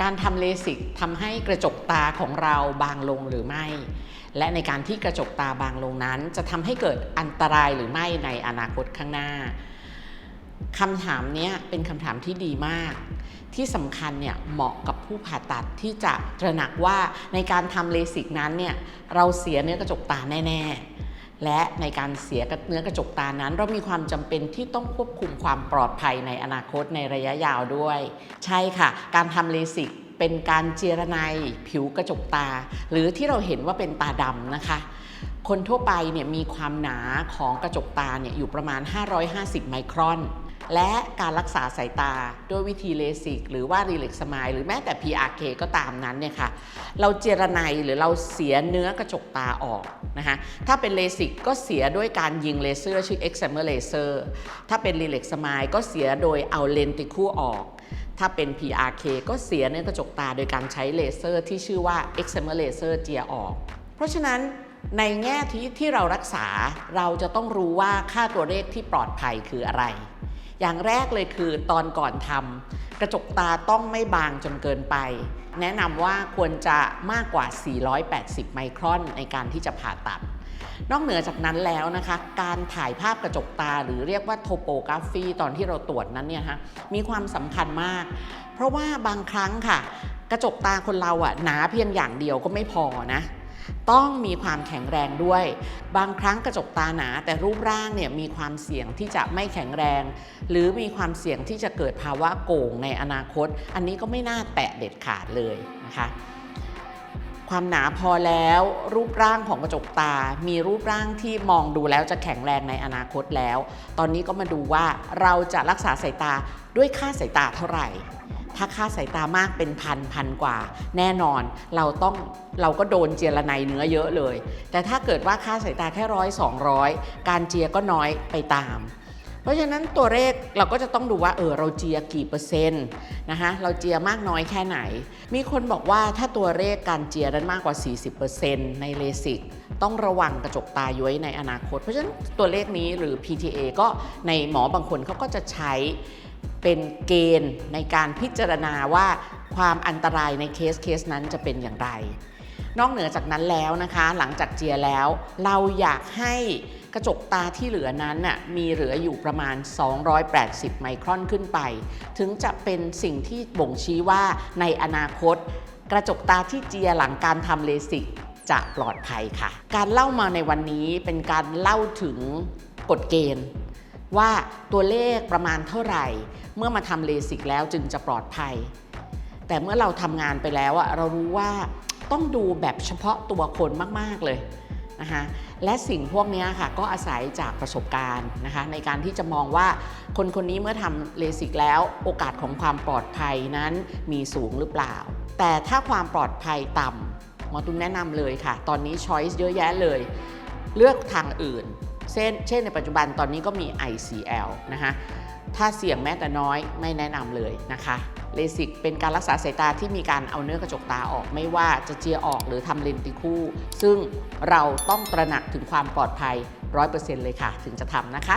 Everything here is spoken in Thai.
การทำเลสิกทำให้กระจกตาของเราบางลงหรือไม่ และในการที่กระจกตาบางลงนั้น จะทำให้เกิดอันตรายหรือไม่ในอนาคตข้างหน้าคำถามนี้เป็นคำถามที่ดีมาก ที่สำคัญเนี่ยเหมาะกับผู้ผ่าตัดที่จะตระหนักว่าในการทำเลสิกนั้นเนี่ยเราเสียเนื้อกระจกตาแน่ ๆ และในการเสียเนื้อกระจกตานั้น เรามีความจำเป็นที่ต้องควบคุมความปลอดภัยในอนาคตในระยะยาวด้วย ใช่ค่ะ การทำเลสิกเป็นการเจรไนผิวกระจกตา หรือที่เราเห็นว่าเป็นตาดำนะคะ คนทั่วไปเนี่ยมีความหนาของกระจกตาเนี่ยอยู่ประมาณ 550 ไมครอน และการรักษาสายตาด้วยวิธีเลสิกหรือว่ารีเล็กสมายหรือแม้แต่ PRK ก็ตามนั้นเนี่ยค่ะเราเจรไนหรือเราเสียเนื้อกระจกตาออกนะคะถ้าเป็นเลสิกก็เสียด้วยการยิงเลเซอร์ชื่อ excimer laser ถ้าเป็นรีเล็กสมายก็เสียโดยเอาเลนติคูออกถ้าเป็น PRK ก็เสียเนื้อกระจกตาโดยการใช้เลเซอร์ที่ชื่อว่า excimer laser เจียออก เพราะฉะนั้นในแง่ที่ที่เรารักษาเราจะต้องรู้ว่าค่าตัวเลขที่ปลอดภัยคืออะไร อย่างแรกเลยคือตอนก่อนทำกระจกตาต้องไม่บางจนเกินไป แนะนำว่าควรจะมากกว่า 480 ไมครอนในการที่จะผ่าตัด นอกเหนือจากนั้นแล้วนะคะ การถ่ายภาพกระจกตาหรือเรียกว่าโทโปกราฟีตอนที่เราตรวจนั้นเนี่ยฮะมีความสำคัญมาก เพราะว่าบางครั้งค่ะ กระจกตาคนเราอะหนาเพียงอย่างเดียวก็ไม่พอนะ ต้องมีความแข็งแรงด้วย บางครั้งกระจกตาหนา แต่รูปร่างเนี่ยมีความเสี่ยงที่จะไม่แข็งแรง หรือมีความเสี่ยงที่จะเกิดภาวะโก่งในอนาคต อันนี้ก็ไม่น่าแตะเด็ดขาดเลยนะคะความหนาพอแล้วรูปร่างของกระจกตา มีรูปร่างที่มองดูแล้วจะแข็งแรงในอนาคตแล้ว ตอนนี้ก็มาดูว่าเราจะรักษาสายตาด้วยค่าสายตาเท่าไหร่ ถ้าค่าสายตามากเป็นพันพันกว่า แน่นอนเราต้องเราก็โดนเจียระไนเนื้อเยอะเลย แต่ถ้าเกิดว่าค่าสายตาแค่ร้อยสองร้อยการเจียก็น้อยไปตาม เพราะฉะนั้นตัวเลขเราก็จะต้องดูว่าเออเราเจียกี่เปอร์เซ็นต์นะคะเราเจียมากน้อยแค่ไหน มีคนบอกว่าถ้าตัวเลขการเจียนั้นมากกว่า 40%ในเลสิกต้องระวังกระจกตาย้วยในอนาคต เพราะฉะนั้นตัวเลขนี้หรือ PTA ก็ในหมอบางคนเขาก็จะใช้เป็นเกณฑ์ในการพิจารณาว่าความอันตรายในเคสเคสนั้นจะเป็นอย่างไร นอกเหนือจากนั้นแล้วนะคะ หลังจากเจียแล้ว เราอยากให้กระจกตาที่เหลือนั้นน่ะมีเหลืออยู่ประมาณ 280 ไมครอนขึ้นไป ถึงจะเป็นสิ่งที่บ่งชี้ว่าในอนาคต กระจกตาที่เจียหลังการทำเลสิกจะปลอดภัยค่ะ การเล่ามาในวันนี้เป็นการเล่าถึงกฎเกณฑ์ ว่าตัวเลขประมาณเท่าไหร่ เมื่อมาทำเลสิกแล้วจึงจะปลอดภัย แต่เมื่อเราทำงานไปแล้วอะเรารู้ว่า ต้องดูแบบเฉพาะตัวคนมาก ๆ เลยนะคะและสิ่งพวกนี้ค่ะก็อาศัยจากประสบการณ์นะคะในการที่จะมองว่าคนคนนี้เมื่อทำเลสิกแล้วโอกาสของความปลอดภัยนั้นมีสูงหรือเปล่า แต่ถ้าความปลอดภัยต่ำหมอตุ้มแนะนำเลยค่ะ ตอนนี้ช้อยส์เยอะแยะเลย เลือกทางอื่น เช่นเช่นในปัจจุบันตอนนี้ก็มี ICL นะคะถ้าเสี่ยงแม้แต่น้อยไม่แนะนำเลยนะคะเลสิกเป็นการรักษาสายตาที่มีการเอาเนื้อกระจกตาออกไม่ว่าจะเจียออกหรือทำเลนติคู่ ซึ่งเราต้องตระหนักถึงความปลอดภัย 100%เลยค่ะ ถึงจะทำนะคะ